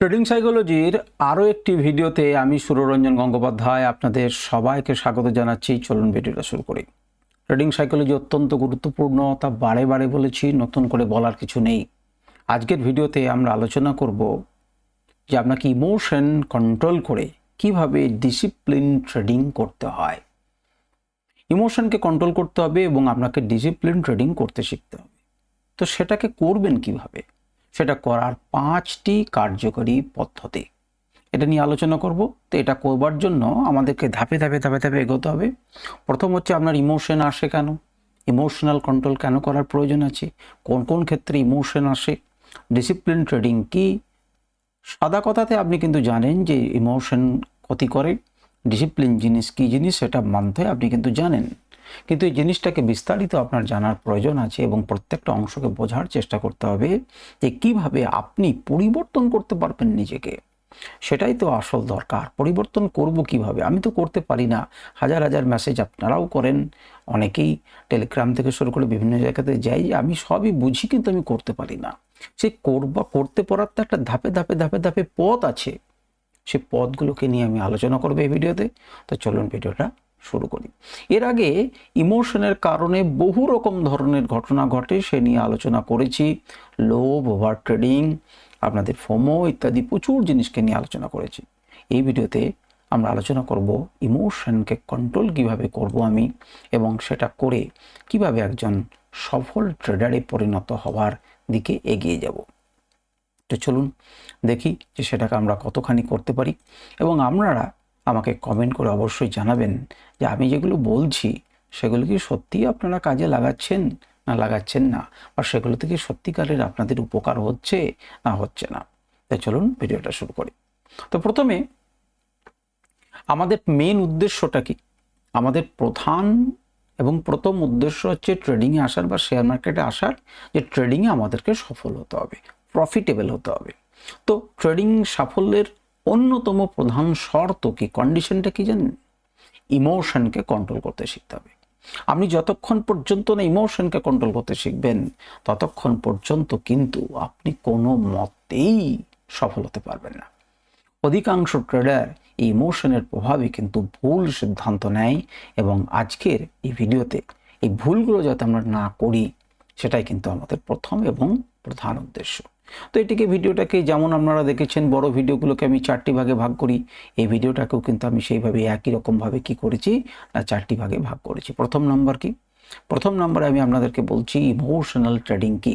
Trading সাইকোলজির আরও একটি ভিডিওতে আমি সুররঞ্জন গঙ্গোপাধ্যায় আপনাদের সবাইকে স্বাগত জানাচ্ছি। চলুন ভিডিওটা শুরু করি। ট্রেডিং সাইকোলজি অত্যন্ত গুরুত্বপূর্ণ, তা বারে বারে বলেছি, নতুন করে বলার কিছু নেই। আজকের ভিডিওতে আমরা আলোচনা করব যে আপনাকে ইমোশন কন্ট্রোল করে কীভাবে ডিসিপ্লিন ট্রেডিং করতে হয়। ইমোশনকে কন্ট্রোল করতে হবে এবং আপনাকে ডিসিপ্লিন ট্রেডিং করতে শিখতে হবে। তো সেটাকে করবেন কীভাবে? সেটা করার পাঁচটি কার্যকরী পদ্ধতি। এটা নিয়ে আলোচনা করব, তো এটা করবার জন্য আমাদেরকে ধাপে ধাপে ধাপে ধাপে এগোতে হবে। প্রথম হচ্ছে আপনার ইমোশন আসে কেন? ইমোশনাল কন্ট্রোল কেন করার প্রয়োজন আছে? কোন কোন ক্ষেত্রে ইমোশন আসে? ডিসিপ্লিন ট্রেডিং কি? সাদা কথাতে আপনি কিন্তু জানেন যে ইমোশন ক্ষতি করে। ডিসিপ্লিন জিনিস কী জিনিস সেটা মানতে আপনি কিন্তু জানেন। কিন্তু এই জিনিসটাকে বিস্তারিত আপনার জানার প্রয়োজন আছে এবং প্রত্যেকটা অংশকে বোঝার চেষ্টা করতে হবে যে কীভাবে আপনি পরিবর্তন করতে পারবেন নিজেকে। সেটাই তো আসল দরকার। পরিবর্তন করব কীভাবে? আমি তো করতে পারি না। হাজার হাজার মেসেজ আপনারাও করেন। অনেকেই টেলিগ্রাম থেকে শুরু করে বিভিন্ন জায়গাতে যাই, আমি সবই বুঝি কিন্তু আমি করতে পারি না। সে করবা, করতে পারার তো একটা ধাপে ধাপে ধাপে ধাপে পথ আছে। সে পথগুলোকে নিয়ে আমি আলোচনা করব এই ভিডিওতে। তো চলুন ভিডিওটা শুরু করি। এর আগে ইমোশনের কারণে বহু রকম ধরনের ঘটনা ঘটে, সে নিয়ে আলোচনা করেছি। লোভ ওভার ট্রেডিং আপনাদের ফোমো ইত্যাদি প্রচুর জিনিসকে নিয়ে আলোচনা করেছি। এই ভিডিওতে আমরা আলোচনা করব ইমোশনকে কন্ট্রোল কীভাবে করব আমি এবং সেটা করে কীভাবে একজন সফল ট্রেডারে পরিণত হওয়ার দিকে এগিয়ে যাব। তো চলুন দেখি যে সেটাকে আমরা কতখানি করতে পারি এবং আপনারা আমাকে কমেন্ট করে অবশ্যই জানাবেন যে আমি যেগুলো বলছি, সেগুলো কি সত্যিই আপনারা কাজে লাগাচ্ছেন না লাগাচ্ছেন না? বা সেগুলো থেকে সত্যিকারের আপনাদের উপকার হচ্ছে না হচ্ছে না? তাই চলুন ভিডিওটা শুরু করি। তো প্রথমে আমাদের মেন উদ্দেশ্যটা কি? আমাদের প্রধান এবং প্রথম উদ্দেশ্য হচ্ছে ট্রেডিংয়ে আসার বা শেয়ার মার্কেটে আসার, যে ট্রেডিংয়ে আমাদেরকে সফল হতে হবে প্রফিটেবল হতে হবে। তো ট্রেডিং সাফল্যের অন্যতম প্রধান শর্ত কি? কন্ডিশনটা কি জানেন? ইমোশনকে কন্ট্রোল করতে শিখতে হবে। আপনি যতক্ষণ পর্যন্ত না ইমোশনকে কন্ট্রোল করতে শিখবেন, ততক্ষণ পর্যন্ত কিন্তু আপনি কোনো মতেই সফল হতে পারবেন না। অধিকাংশ ট্রেডার এই ইমোশনের প্রভাবে কিন্তু ভুল সিদ্ধান্ত নেয় এবং আজকের এই ভিডিওতে এই ভুলগুলো যাতে আমরা না করি, সেটাই কিন্তু আমাদের প্রথম এবং প্রধান উদ্দেশ্য। তো এটিকে ভিডিওটাকে যেমন আপনারা দেখেছেন, বড় ভিডিওগুলোকে আমি চারটি ভাগে ভাগ করি। এই ভিডিওটাকেও কিন্তু আমি সেইভাবে একই রকমভাবে কি করেছি না চারটি ভাগে ভাগ করেছি। প্রথম নাম্বার কি? প্রথম নাম্বারে আমি আপনাদেরকে বলছি ইমোশনাল ট্রেডিং কি?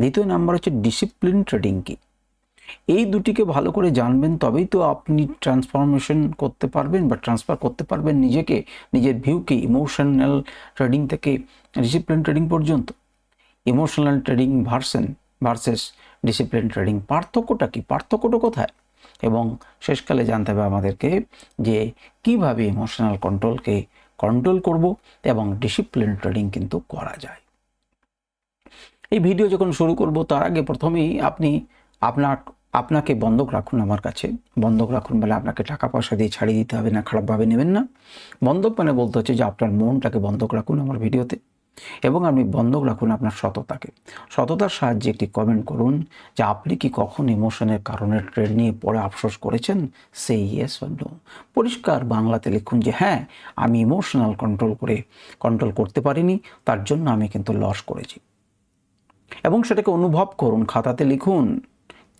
দ্বিতীয় নাম্বার হচ্ছে ডিসিপ্লিন ট্রেডিং কি? এই দুটিকে ভালো করে জানবেন তবেই তো আপনি ট্রান্সফরমেশন করতে পারবেন বা ট্রান্সফার করতে পারবেন নিজেকে, নিজের ভিউকে ইমোশনাল ট্রেডিং থেকে ডিসিপ্লিন ট্রেডিং পর্যন্ত। ইমোশনাল ট্রেডিং ভার্সেন ভার্সেস ডিসিপ্লিন ট্রেডিং পার্থক্যটা কি? পার্থক্যটা কোথায়? এবং শেষকালে জানতে হবে আমাদেরকে যে কীভাবে ইমোশনাল কন্ট্রোলকে কন্ট্রোল করব এবং ডিসিপ্লিন ট্রেডিং কিন্তু করা যায়। এই ভিডিও যখন শুরু করব, তার আগে প্রথমেই আপনি আপনার, আপনাকে বন্ধক রাখুন আমার কাছে। বন্ধক রাখুন বলে আপনাকে টাকা পয়সা দিয়ে ছাড়িয়ে দিতে হবে না, খারাপভাবে নেবেন না। বন্ধক মানে বলতে হচ্ছে যে আপনার মনটাকে বন্ধক রাখুন আমার ভিডিওতে এবং আপনি বন্ধক রাখুন আপনার সততাকে। সততার সাহায্যে একটি কমেন্ট করুন যে আপনি কি কখন ইমোশনের কারণে ট্রেড নিয়ে পরে আফসোস করেছেন? সেই ইয়েস নো পরিষ্কার বাংলাতে লিখুন যে হ্যাঁ আমি ইমোশনাল কন্ট্রোল করে কন্ট্রোল করতে পারিনি, তার জন্য আমি কিন্তু লস করেছি। এবং সেটাকে অনুভব করুন, খাতাতে লিখুন।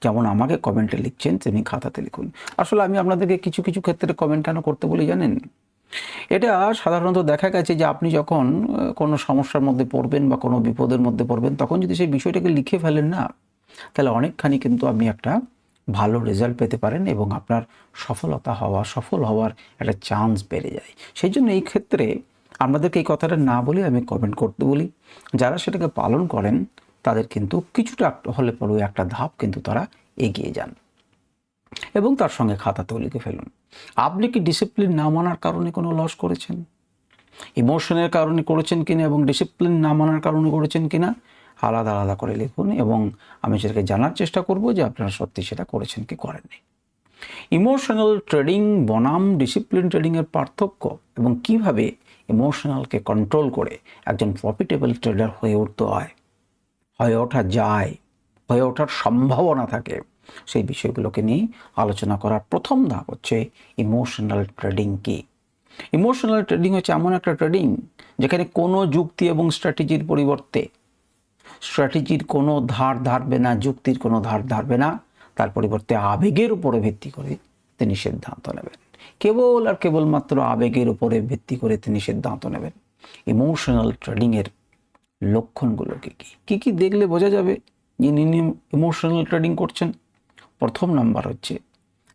যেমন আমাকে কমেন্টে লিখছেন তিনি খাতাতে লিখুন। আসলে আমি আপনাদেরকে কিছু কিছু ক্ষেত্রে কমেন্ট কেন করতে বলি জানেন? এটা সাধারণত দেখা গেছে যে আপনি যখন কোনো সমস্যার মধ্যে পড়বেন বা কোনো বিপদের মধ্যে পড়বেন, তখন যদি সেই বিষয়টাকে লিখে ফেলেন না, তাহলে অনেকখানি কিন্তু আপনি একটা ভালো রেজাল্ট পেতে পারেন এবং আপনার সফলতা হওয়া, সফল হওয়ার একটা চান্স বেড়ে যায়। সেই জন্য এই ক্ষেত্রে আপনাদেরকে এই কথাটা না বলে আমি কমেন্ট করতে বলি। যারা সেটাকে পালন করেন, তাদের কিন্তু কিছুটা হলে পরেও একটা ধাপ কিন্তু তারা এগিয়ে যান। এবং তার সঙ্গে খাতাতেও লিখে ফেলুন। আপনি কি ডিসিপ্লিন না মানার কারণে কোনো লস করেছেন? ইমোশনের কারণে করেছেন কিনা এবং ডিসিপ্লিন না মানার কারণে করেছেন কিনা? আলাদা আলাদা করে লিখুন এবং আমি সেটাকে জানার চেষ্টা করব যে আপনারা সত্যি সেটা করেছেন কি করেননি। ইমোশনাল ট্রেডিং বনাম ডিসিপ্লিন ট্রেডিংয়ের পার্থক্য এবং কীভাবে ইমোশনালকে কন্ট্রোল করে একজন প্রফিটেবল ট্রেডার হয়ে উঠতে হয়, হয়ে ওঠা যায়, হয়ে ওঠার সম্ভাবনা থাকে। সেই বিষয়গুলোকে নিয়ে আলোচনা করার প্রথম ধাপ হচ্ছে ইমোশনাল ট্রেডিং কি? ইমোশনাল ট্রেডিং হচ্ছে এমন একটা ট্রেডিং যেখানে কোনো যুক্তি এবং স্ট্র্যাটেজির পরিবর্তে স্ট্র্যাটেজির কোনো ধার ধারবে না, যুক্তির কোনো ধার ধারবে না, তার পরিবর্তে আবেগের উপরে ভিত্তি করে তিনি সিদ্ধান্ত নেবেন। কেবল আর কেবলমাত্র আবেগের উপরে ভিত্তি করে তিনি সিদ্ধান্ত নেবেন। ইমোশনাল ট্রেডিংয়ের লক্ষণগুলোকে কী কী? কী দেখলে বোঝা যাবে যিনি ইমোশনাল ট্রেডিং করছেন? প্রথম নাম্বার হচ্ছে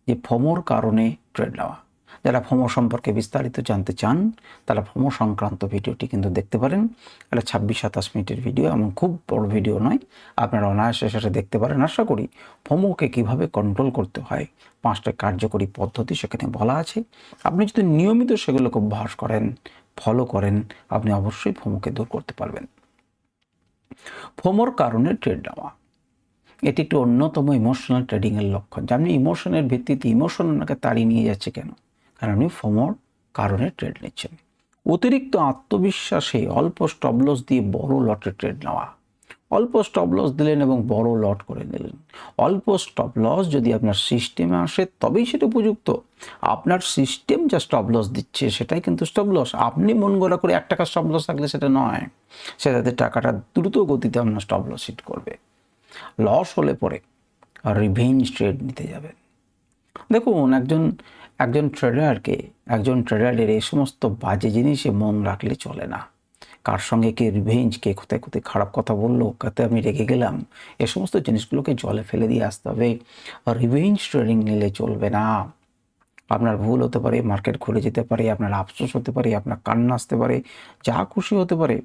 যে ফমোর কারণে ট্রেড নেওয়া। যারা ফোমো সম্পর্কে বিস্তারিত জানতে চান, তারা ফোমো সংক্রান্ত ভিডিওটি কিন্তু দেখতে পারেন। এটা ছাব্বিশ সাতাশ মিনিটের ভিডিও, এমন খুব বড় ভিডিও নয়। আপনারা অনায়াসে সেটা দেখতে পারেন। আশা করি ফোমোকে কীভাবে কন্ট্রোল করতে হয়, পাঁচটা কার্যকরী পদ্ধতি সেখানে বলা আছে। আপনি যদি নিয়মিত সেগুলোকে অভ্যাস করেন ফলো করেন, আপনি অবশ্যই ফোমোকে দূর করতে পারবেন। ফোমোর কারণে ট্রেড নেওয়া। এটি একটি অন্যতম ইমোশনাল ট্রেডিংয়ের লক্ষণ। যে আপনি ইমোশনের ভিত্তিতে ইমোশন ওনাকে তাড়িয়ে নিয়ে যাচ্ছে কেন? কারণ আপনি ফোমোর কারণে ট্রেড নিচ্ছেন। অতিরিক্ত আত্মবিশ্বাসে অল্প স্টবলস দিয়ে বড় লটে ট্রেড নেওয়া। অল্প স্টপ লস দিলেন এবং বড় লট করে দিলেন অল্প স্টপ লস যদি আপনার সিস্টেমে আসে, তবেই সেটা উপযুক্ত। আপনার সিস্টেম যা স্টপ লস দিচ্ছে, সেটাই কিন্তু স্টপ লস আপনি মন গড়া করে এক টাকা স্টপ লস থাকলে সেটা নয়। সেটাতে টাকাটা দ্রুত গতিতে আপনার স্টপ লস হিট করবে। লস হলে পরে রিভেঞ্জ ট্রেড নিতে যাবেন। দেখুন, একজন একজন ট্রেডারকে একজন ট্রেডারের এই সমস্ত বাজে জিনিসে মন রাখলে চলে না। কার সঙ্গে কে রিভেঞ্জ কে কোথায় কোথায় খারাপ কথা বলল, কাতে আমি রেগে গেলাম, এ সমস্ত জিনিসগুলোকে জলে ফেলে দিয়ে আসতে হবে। রিভেঞ্জ ট্রেডিং নিলে চলবে না। আপনার ভুল হতে পারে মার্কেট ঘুরে যেতে পারে, আপনার আফসোস হতে পারে, আপনার কান্না আসতে পারে, যা খুশি হতে পারে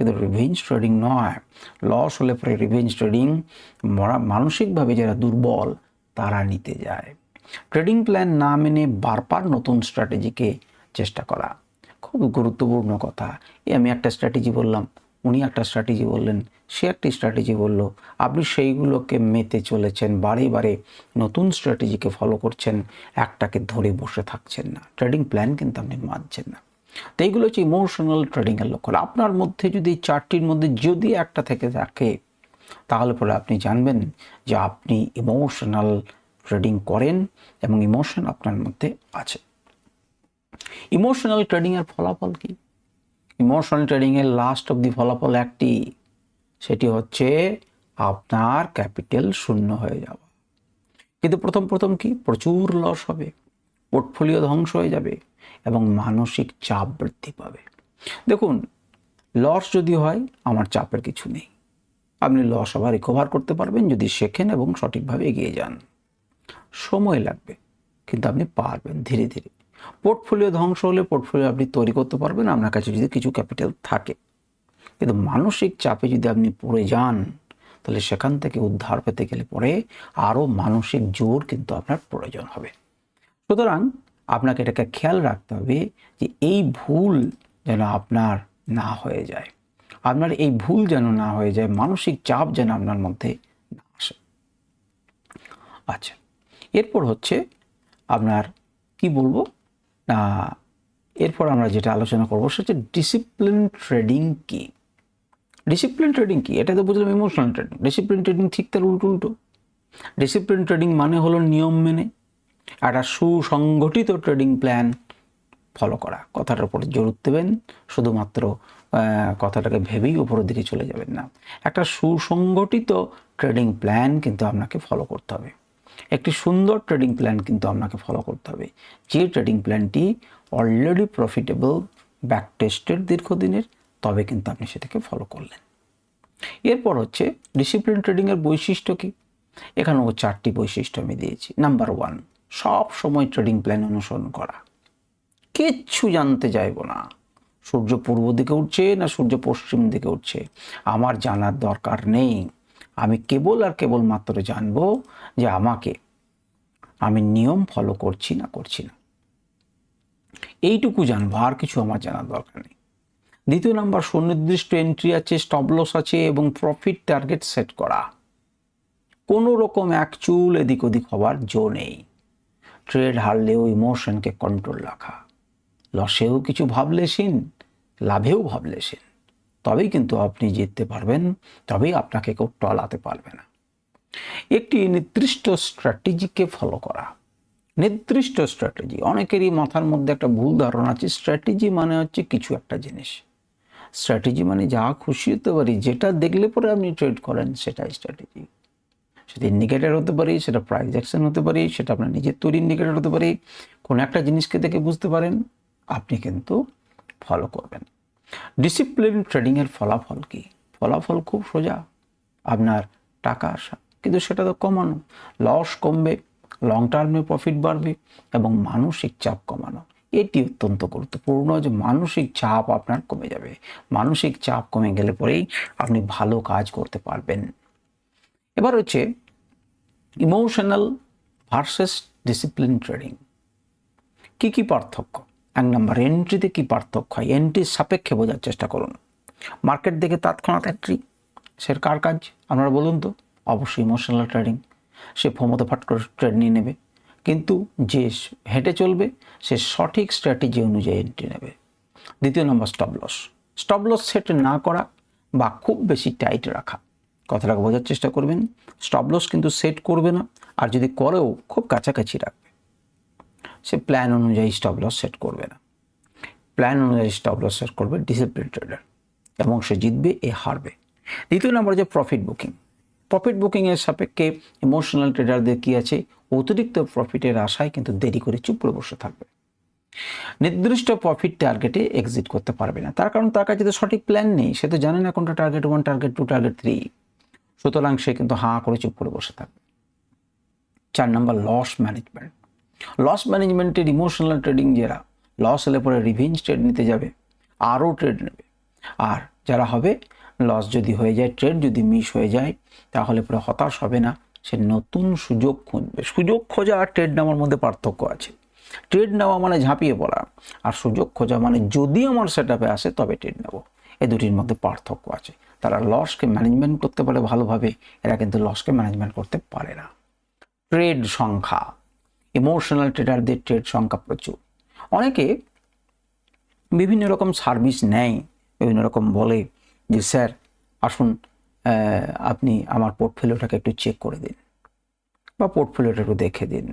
কিন্তু রিভেঞ্জ ট্রেডিং নয়। লস হলে পরে রিভেঞ্জ ট্রেডিং মরা, মানসিকভাবে যারা দুর্বল, তারা নিতে যায়। ট্রেডিং প্ল্যান না মেনে বারবার নতুন স্ট্র্যাটেজিকে চেষ্টা করা। খুব গুরুত্বপূর্ণ কথা। এই আমি একটা স্ট্র্যাটেজি বললাম, উনি একটা স্ট্র্যাটেজি বললেন, সে একটি স্ট্র্যাটেজি বলল, আপনি সেইগুলোকে মেতে চলেছেন, বারে বারে নতুন স্ট্র্যাটেজিকে ফলো করছেন, একটাকে ধরে বসে থাকছেন না। ট্রেডিং প্ল্যান কিন্তু আপনি মানছেন না। তো এইগুলো হচ্ছে ইমোশনাল ট্রেডিংয়ের লক্ষ্য আপনার মধ্যে যদি চারটির মধ্যে যদি একটা থেকে থাকে, তাহলে পরে আপনি জানবেন যে আপনি ইমোশনাল ট্রেডিং করেন এবং ইমোশন আপনার মধ্যে আছে। ইমোশনাল ট্রেডিংয়ের ফলাফল কি? ইমোশনাল ট্রেডিংয়ের লাস্ট অব দি ফলাফল একটি, সেটি হচ্ছে আপনার ক্যাপিটাল শূন্য হয়ে যাওয়া। কিন্তু প্রথম প্রথম কি? প্রচুর লস হবে পোর্টফোলিও ধ্বংস হয়ে যাবে। এবং মানসিক চাপ বৃদ্ধি পাবে। দেখুন লস যদি হয়, আমার চাপের কিছু নেই। আপনি লস আবার রিকভার করতে পারবেন যদি শেখেন এবং সঠিকভাবে এগিয়ে যান। সময় লাগবে, কিন্তু আপনি পারবেন ধীরে ধীরে। পোর্টফোলিও ধ্বংস হলে পোর্টফোলিও আপনি তৈরি করতে পারবেন, আপনার কাছে যদি কিছু ক্যাপিটাল থাকে। কিন্তু মানসিক চাপে যদি আপনি পড়ে যান, তাহলে সেখান থেকে উদ্ধার পেতে গেলে পরে আরও মানসিক জোর কিন্তু আপনার প্রয়োজন হবে। সুতরাং আপনাকে এটাকে খেয়াল রাখতে হবে যে এই ভুল যেন আপনার না হয়ে যায়। আপনার এই ভুল যেন না হয়ে যায়, মানসিক চাপ যেন আপনার মধ্যে না আসে। আচ্ছা এরপর হচ্ছে আপনার কি বলব? না, এরপর আমরা যেটা আলোচনা করব সেটা হচ্ছে ডিসিপ্লিন ট্রেডিং কি? ডিসিপ্লিন ট্রেডিং কি? এটা তো বুঝলাম ইমোশনাল ট্রেডিং ডিসিপ্লিন ট্রেডিং ঠিক তার উল্টো উল্টো ডিসিপ্লিন ট্রেডিং মানে হলো নিয়ম মেনে। একটা সুসংগঠিত ট্রেডিং প্ল্যান ফলো করা। কথাটার উপরে জোর দেবেন শুধুমাত্র কথাটাকে ভেবেই উপরের দিকে চলে যাবেন না। একটা সুসংগঠিত ট্রেডিং প্ল্যান কিন্তু আপনাকে ফলো করতে হবে। একটি সুন্দর ট্রেডিং প্ল্যান কিন্তু আপনাকে ফলো করতে হবে। যে ট্রেডিং প্ল্যানটি অলরেডি প্রফিটেবল, ব্যাক টেস্টেড দীর্ঘদিনের, তবে কিন্তু আপনি সেটাকে ফলো করলেন। এরপর হচ্ছে ডিসিপ্লিন ট্রেডিংয়ের বৈশিষ্ট্য কী? এখানেও চারটি বৈশিষ্ট্য আমি দিয়েছি। নাম্বার ওয়ান সব সময় ট্রেডিং প্ল্যান অনুসরণ করা। কিচ্ছু জানতে চাইব না। সূর্য পূর্ব দিকে উঠছে না সূর্য পশ্চিম দিকে উঠছে? আমার জানার দরকার নেই। আমি কেবল আর কেবল মাত্র জানব যে আমাকে আমি নিয়ম ফলো করছি না করছি না। এইটুকু জানব, আর কিছু আমার জানার দরকার নেই। দ্বিতীয় নাম্বার, সুনির্দিষ্ট এন্ট্রি আছে স্টপলস আছে এবং প্রফিট টার্গেট সেট করা। কোনো রকম এক চুল এদিক ওদিক হবার জো নেই। ট্রেড হারলেও ইমোশনকে কন্ট্রোল রাখা। লসেও কিছু ভাবলেছেন লাভেও ভাবলেছেন তবেই কিন্তু আপনি জিততে পারবেন, তবেই আপনাকে কেউ টলাতে পারবে না। একটি নির্দিষ্ট স্ট্র্যাটেজিকে ফলো করা। নির্দিষ্ট স্ট্র্যাটেজি। অনেকেরই মাথার মধ্যে একটা ভুল ধারণা আছে, স্ট্র্যাটেজি মানে হচ্ছে কিছু একটা জিনিস। স্ট্র্যাটেজি মানে যা খুশি হতে পারি, যেটা দেখলে পরে আপনি ট্রেড করেন, সেটাই স্ট্র্যাটেজি। সেটা ইন্ডিকেটার হতে পারে, সেটা প্রাইস অ্যাকশন হতে পারে, সেটা আপনার নিজের তৈরি ইন্ডিকেটার হতে পারে, কোনো একটা জিনিসকে দেখে বুঝতে পারেন, আপনি কিন্তু ফলো করবেন। ডিসিপ্লিন ট্রেডিংয়ের ফলাফল কী? ফলাফল খুব সোজা, আপনার টাকা আসা, কিন্তু সেটা তো কমানো লস কমবে লং টার্মে প্রফিট বাড়বে এবং মানসিক চাপ কমানো, এটি অত্যন্ত গুরুত্বপূর্ণ যে মানসিক চাপ আপনার কমে যাবে। মানসিক চাপ কমে গেলে পরেই আপনি ভালো কাজ করতে পারবেন। এবার হচ্ছে ইমোশনাল ভার্সেস ডিসিপ্লিন ট্রেডিং কি কি পার্থক্য? এক নম্বর এন্ট্রিতে কি পার্থক্য হয়? এন্ট্রির সাপেক্ষে বোঝার চেষ্টা করুন। মার্কেট দেখে তৎক্ষণাৎ এন্ট্রি সে কার কাজ? আপনারা বলুন তো, অবশ্যই ইমোশনাল ট্রেডিং সে ফোমোতে ফাট করে ট্রেড নিয়ে নেবে। কিন্তু যে হেঁটে চলবে, সে সঠিক স্ট্র্যাটেজি অনুযায়ী এন্ট্রি নেবে। দ্বিতীয় নম্বর stop loss stop loss set না করা বা খুব বেশি টাইট রাখা কথাটাকে বোঝার চেষ্টা করবেন। স্টপ লস কিন্তু সেট করবে না। আর যদি করেও, খুব কাছাকাছি রাখবে সে প্ল্যান অনুযায়ী স্টপ লস সেট করবে না। প্ল্যান অনুযায়ী স্টপ লস সেট করবে ডিসিপ্লিন ট্রেডার এবং সে জিতবে, এ হারবে। দ্বিতীয় নম্বর যে প্রফিট বুকিং প্রফিট বুকিংয়ের সাপেক্ষে ইমোশনাল ট্রেডারদের কী আছে? অতিরিক্ত প্রফিটের আশায় কিন্তু দেরি করে চুপ করে বসে থাকবে। নির্দিষ্ট প্রফিট টার্গেটে এক্সিট করতে পারবে না। তার কারণ তার কাছে তো সঠিক প্ল্যান নেই। সে তো জানে না কোনটা target one target two target three সুতরাং সে কিন্তু হাঁ করে চুপ করে বসে থাকবে চার নম্বর লস ম্যানেজমেন্ট লস ম্যানেজমেন্টের ইমোশনাল ট্রেডিং যারা লস হলে পরে রিভেঞ্জ ট্রেড নিতে যাবে আরও ট্রেড নেবে। আর যারা হবে লস যদি হয়ে যায় ট্রেড যদি মিস হয়ে যায়, তাহলে পরে হতাশ হবে না, সে নতুন সুযোগ খুঁজবে। সুযোগ খোঁজা আর ট্রেড নেওয়ার মধ্যে পার্থক্য আছে। ট্রেড নেওয়া মানে ঝাঁপিয়ে পড়া, আর সুযোগ খোঁজা মানে যদি আমার সেট আসে, তবে ট্রেড নেব। এ দুটির মধ্যে পার্থক্য আছে। তারা লসকে ম্যানেজমেন্ট করতে পারে ভালোভাবে, এরা কিন্তু লসকে ম্যানেজমেন্ট করতে পারে না। ট্রেড সংখ্যা ইমোশনাল ট্রেডারদের ট্রেড সংখ্যা প্রচুর। অনেকে বিভিন্ন রকম সার্ভিস নেয়, বিভিন্ন রকম বলে যে, স্যার, আসুন আপনি আমার পোর্টফোলিওটাকে একটু চেক করে দিন বা পোর্টফোলিওটা একটু দেখে দিন।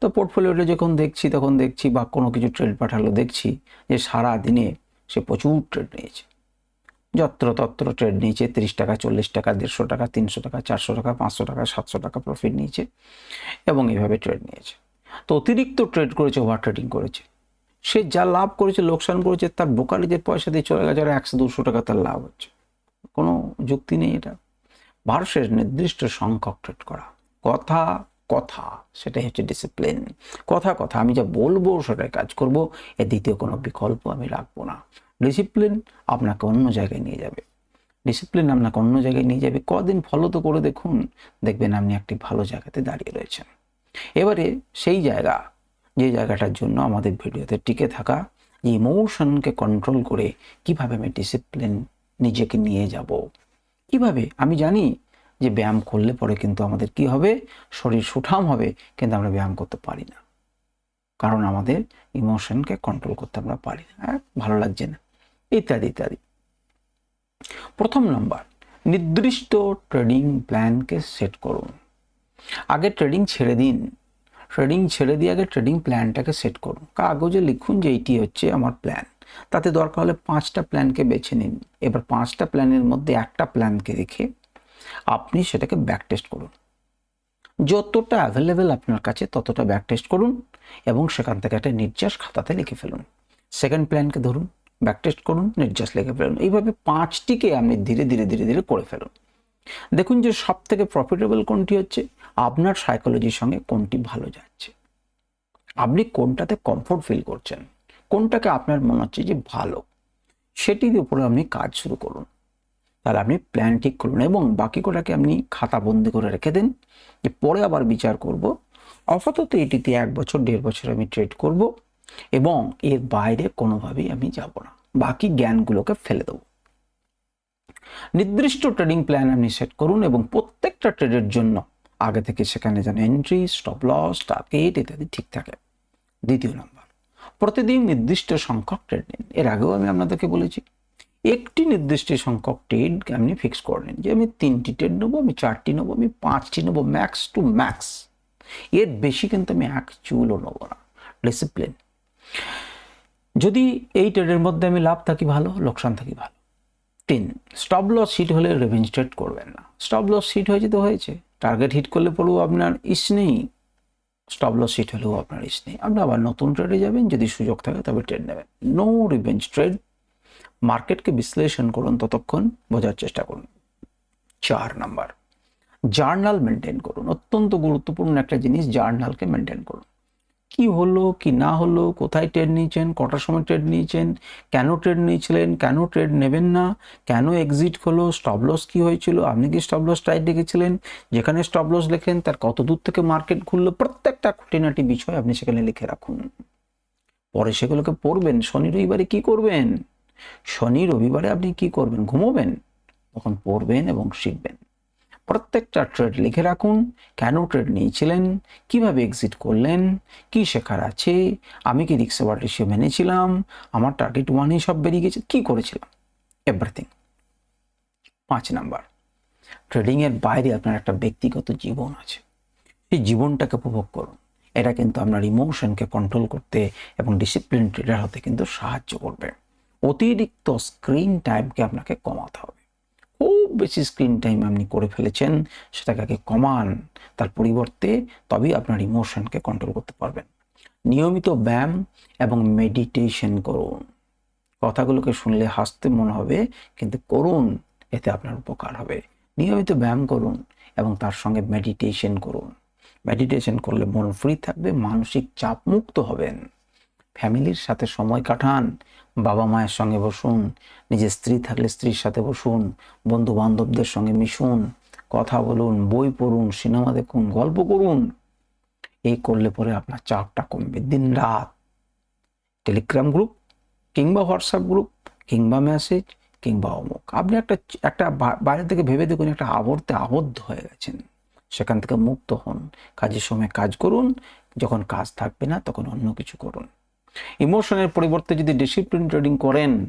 তো পোর্টফোলিওটা যখন দেখছি, তখন দেখছি বা কোনো কিছু ট্রেড পাঠালো, দেখছি যে সারা দিনে সে প্রচুর ট্রেড নিয়েছে। যত্র তত্র ট্রেড নিয়েছে, তিরিশ টাকা, চল্লিশ টাকা, দেড়শো টাকা, তিনশো টাকা, চারশো টাকা, পাঁচশো টাকা, সাতশো টাকা প্রফিট নিয়েছে এবং এইভাবে ট্রেড নিয়েছে। তো অতিরিক্ত ট্রেড করেছে ওভার ট্রেডিং করেছে। সে যা লাভ করেছে, লোকসান করেছে, তার বোকালিদের পয়সা দিয়ে চলে গেছে, আর একশো, দুশো টাকা তার লাভ হচ্ছে। কোনো যুক্তি নেই এটা। ভারতের নির্দিষ্ট সংখ্যক ট্রেড করা। কথা কথা, সেটাই হচ্ছে ডিসিপ্লিন কথা কথা, আমি যা বলব, সেটাই কাজ করব, এর দ্বিতীয় কোনো বিকল্প আমি রাখব না। ডিসিপ্লিন আপনাকে অন্য জায়গায় নিয়ে যাবে। ডিসিপ্লিন আপনাকে অন্য জায়গায় নিয়ে যাবে। কদিন ফলো তো করে দেখুন, দেখবেন আপনি একটি ভালো জায়গাতে দাঁড়িয়ে রয়েছেন। এবারে সেই জায়গা, যে জায়গাটার জন্য আমাদের ভিডিওতে টিকে থাকা, যে ইমোশনকে কন্ট্রোল করে কীভাবে আমি ডিসিপ্লিন নিজেকে নিয়ে যাব। কীভাবে? আমি জানি যে ব্যায়াম করলে পরে কিন্তু আমাদের কি হবে? শরীর সুঠাম হবে, কিন্তু আমরা ব্যায়াম করতে পারি না। কারণ আমাদের ইমোশনকে কন্ট্রোল করতে আমরা পারি না ভালো লাগছে না। ইত্যাদি ইত্যাদি। প্রথম নম্বর নির্দিষ্ট ট্রেডিং প্ল্যানকে সেট করুন। আগে ট্রেডিং ছেড়ে দিন। ট্রেডিং ছেড়ে দিয়ে আগে ট্রেডিং প্ল্যানটাকে সেট করুন। কাগজে লিখুন যে এইটি হচ্ছে আমার প্ল্যান তাতে দরকার হলে পাঁচটা প্ল্যানকে বেছে নিন। এবার পাঁচটা প্ল্যানের মধ্যে একটা প্ল্যানকে রেখে আপনি সেটাকে ব্যাক টেস্ট করুন। যতটা অ্যাভেলেবেল আপনার কাছে, ততটা ব্যাক টেস্ট করুন এবং সেখান থেকে একটা নির্যাস খাতাতে লিখে ফেলুন। সেকেন্ড প্ল্যানকে ধরুন ব্যাক টেস্ট করুন, নির্যাস লিখে ফেলুন। এইভাবে পাঁচটিকে আপনি ধীরে ধীরে ধীরে ধীরে করে ফেলুন। দেখুন যে সব থেকে প্রফিটেবল কোনটি হচ্ছে, আপনার সাইকোলজির সঙ্গে কোনটি ভালো যাচ্ছে। আপনি কোনটাতে কমফোর্ট ফিল করছেন, কোনটাকে আপনার মনে হচ্ছে যে ভালো, সেটির উপরে আপনি কাজ শুরু করুন। তাহলে আপনি প্ল্যান ঠিক করুন এবং বাকি কটাকে আপনি খাতা বন্দি করে রেখে দেন। যে পরে আবার বিচার করব। আপাতত এটিতে এক বছর, দেড় বছর আমি ট্রেড করব এবং এর বাইরে কোনোভাবেই আমি যাব না। বাকি জ্ঞানগুলোকে ফেলে দেবো। নির্দিষ্ট ট্রেডিং প্ল্যান আপনি সেট করুন এবং প্রত্যেকটা ট্রেডের জন্য আগে থেকে সেখানে যেন এন্ট্রি স্টপ লস টার্গেট ইত্যাদি ঠিক থাকে। দ্বিতীয় নম্বর, প্রতিদিন নির্দিষ্ট সংখ্যক ট্রেড নিন। এর আগেও আমি আপনাদেরকে বলেছি। একটি নির্দিষ্ট সংখ্যক ট্রেড আপনি ফিক্স করে নিন। যে আমি তিনটি ট্রেড নেব, আমি চারটি নেব, আমি পাঁচটি নেব ম্যাক্স টু ম্যাক্স এর বেশি কিন্তু আমি এক চুলও নেব না। ডিসিপ্লিন যদি এই ট্রেডের মধ্যে আমি লাভ থাকি ভালো, লোকসান থাকি ভালো। তিন স্টপ লস হিট হলে রেভেঞ্জ ট্রেড করবেন না। স্টপ লস হিট হয়েছে তো হয়েছে। টার্গেট হিট করলে পরেও আপনার ইস নেই। স্টপ লস হিট হলেও আপনার ইস নেই। আপনি আবার নতুন ট্রেডে যাবেন, যদি সুযোগ থাকে তবে ট্রেড নেবেন। নো রিভেঞ্জ ট্রেড মার্কেটকে বিশ্লেষণ করুন ততক্ষণ বোঝার চেষ্টা করুন। চার নাম্বার, জার্নাল মেনটেন করুন। অত্যন্ত গুরুত্বপূর্ণ একটা জিনিস, জার্নালকে মেনটেন করুন। কি হলো, কি না হলো, কোথায় ট্রেড নিয়েছেন, কটার সময় ট্রেড নিয়েছেন, কেন ট্রেড নিয়েছিলেন, কেন ট্রেড নেবেন না, কেন এক্সিট হলো স্টপ লস কি হয়েছিল, আপনি কি স্টপ লস টাইট রেখেছিলেন যেখানে স্টপ লস লেখেন, তার কত দূর থেকে মার্কেট খুললো প্রত্যেকটা খুঁটিনাটি বিষয় আপনি সেখানে লিখে রাখুন। পরে সেগুলোকে পড়বেন শনি রবিবারে কী করবেন? শনি রবিবারে আপনি কি করবেন? ঘুমোবেন, তখন পড়বেন এবং শিখবেন। প্রত্যেকটা ট্রেড লিখে রাখুন, কেন ট্রেড নিয়েছিলেন? কীভাবে এক্সিট করলেন? কি শেখার আছে? আমি কি রিক্স ওয়ার রেশিও মেনেছিলাম? আমার টার্গেট ওয়ানই সব বেরিয়ে গেছে, কি করেছিলাম? এভরিথিং পাঁচ নাম্বার ট্রেডিংয়ের বাইরে আপনার একটা ব্যক্তিগত জীবন আছে। সেই জীবনটাকে উপভোগ করুন। এটা কিন্তু আপনার ইমোশনকে কন্ট্রোল করতে এবং ডিসিপ্লিন ট্রেডার হতে কিন্তু সাহায্য করবে। অতিরিক্ত স্ক্রিন টাইমকে আপনাকে কমাতে হবে। খুব বেশি স্ক্রিন টাইম আপনি করে ফেলেছেন, সেটাকে আগে কমান, তার পরিবর্তে তবেই আপনার ইমোশনকে কন্ট্রোল করতে পারবেন। নিয়মিত ব্যায়াম এবং মেডিটেশন করুন। কথাগুলোকে শুনলে হাসতে মনে হবে, কিন্তু করুন, এতে আপনার উপকার হবে। নিয়মিত ব্যায়াম করুন এবং তার সঙ্গে মেডিটেশন করুন। মেডিটেশন করলে মন ফ্রি থাকবে, মানসিক চাপ মুক্ত হবেন। ফ্যামিলির সাথে সময় কাটান, বাবা মায়ের সঙ্গে বসুন, নিজের স্ত্রী থাকলে স্ত্রীর সাথে বসুন বন্ধু বান্ধবদের সঙ্গে মিশুন, কথা বলুন, বই পড়ুন, সিনেমা দেখুন, গল্প করুন। এই করলে পরে আপনার চাপটা কমবে দিন রাত। টেলিগ্রাম গ্রুপ কিংবা হোয়াটসঅ্যাপ গ্রুপ কিংবা মেসেজ কিংবা অমুক। আপনি একটা একটা বাইরে থেকে ভেবে দেখুন একটা আবর্তে আবদ্ধ হয়ে গেছেন। সেখান থেকে মুক্ত হন। কাজের সময় কাজ করুন, যখন কাজ থাকবে না তখন অন্য কিছু করুন। ইমোশনের পরিবর্তে যদি ডিসিপ্লিন ট্রেডিং করেন,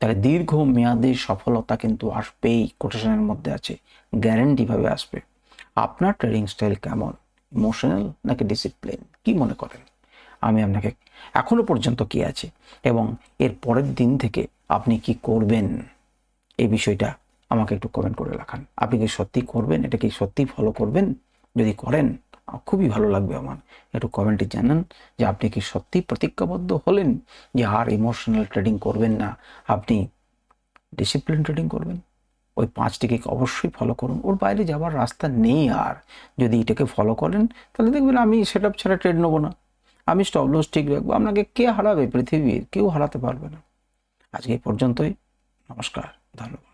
তাহলে দীর্ঘ মেয়াদে সফলতা কিন্তু আসবেই কোটেশনের মধ্যে আছে গ্যারেন্টিভাবে আসবে। আপনার ট্রেডিং স্টাইল কেমন? ইমোশনাল নাকি ডিসিপ্লিন কি মনে করেন? আমি আপনাকে এখনও পর্যন্ত কি আছে? এবং এর পরের দিন থেকে আপনি কি করবেন? এই বিষয়টা আমাকে একটু কমেন্ট করে রাখান। আপনি কি সত্যি করবেন? এটা কি সত্যি ফলো করবেন? যদি করেন খুবই ভালো লাগবে আমার। একটু কমেন্টে জানান যে আপনি কি সত্যি প্রতিজ্ঞাবদ্ধ হলেন যে আর ইমোশনাল ট্রেডিং করবেন না? আপনি ডিসিপ্লিন ট্রেডিং করবেন? ওই পাঁচটিকে অবশ্যই ফলো করুন। ওর বাইরে যাওয়ার রাস্তা নেই আর। যদি এটাকে ফলো করেন, তাহলে দেখবেন আমি সেট আপ ছাড়া ট্রেড নেব না। আমি স্টপ লস ঠিক রাখব। আপনাকে কে হারাবে পৃথিবীর? কেউ হারাতে পারবে না। আজকে এই পর্যন্তই। নমস্কার। ধন্যবাদ।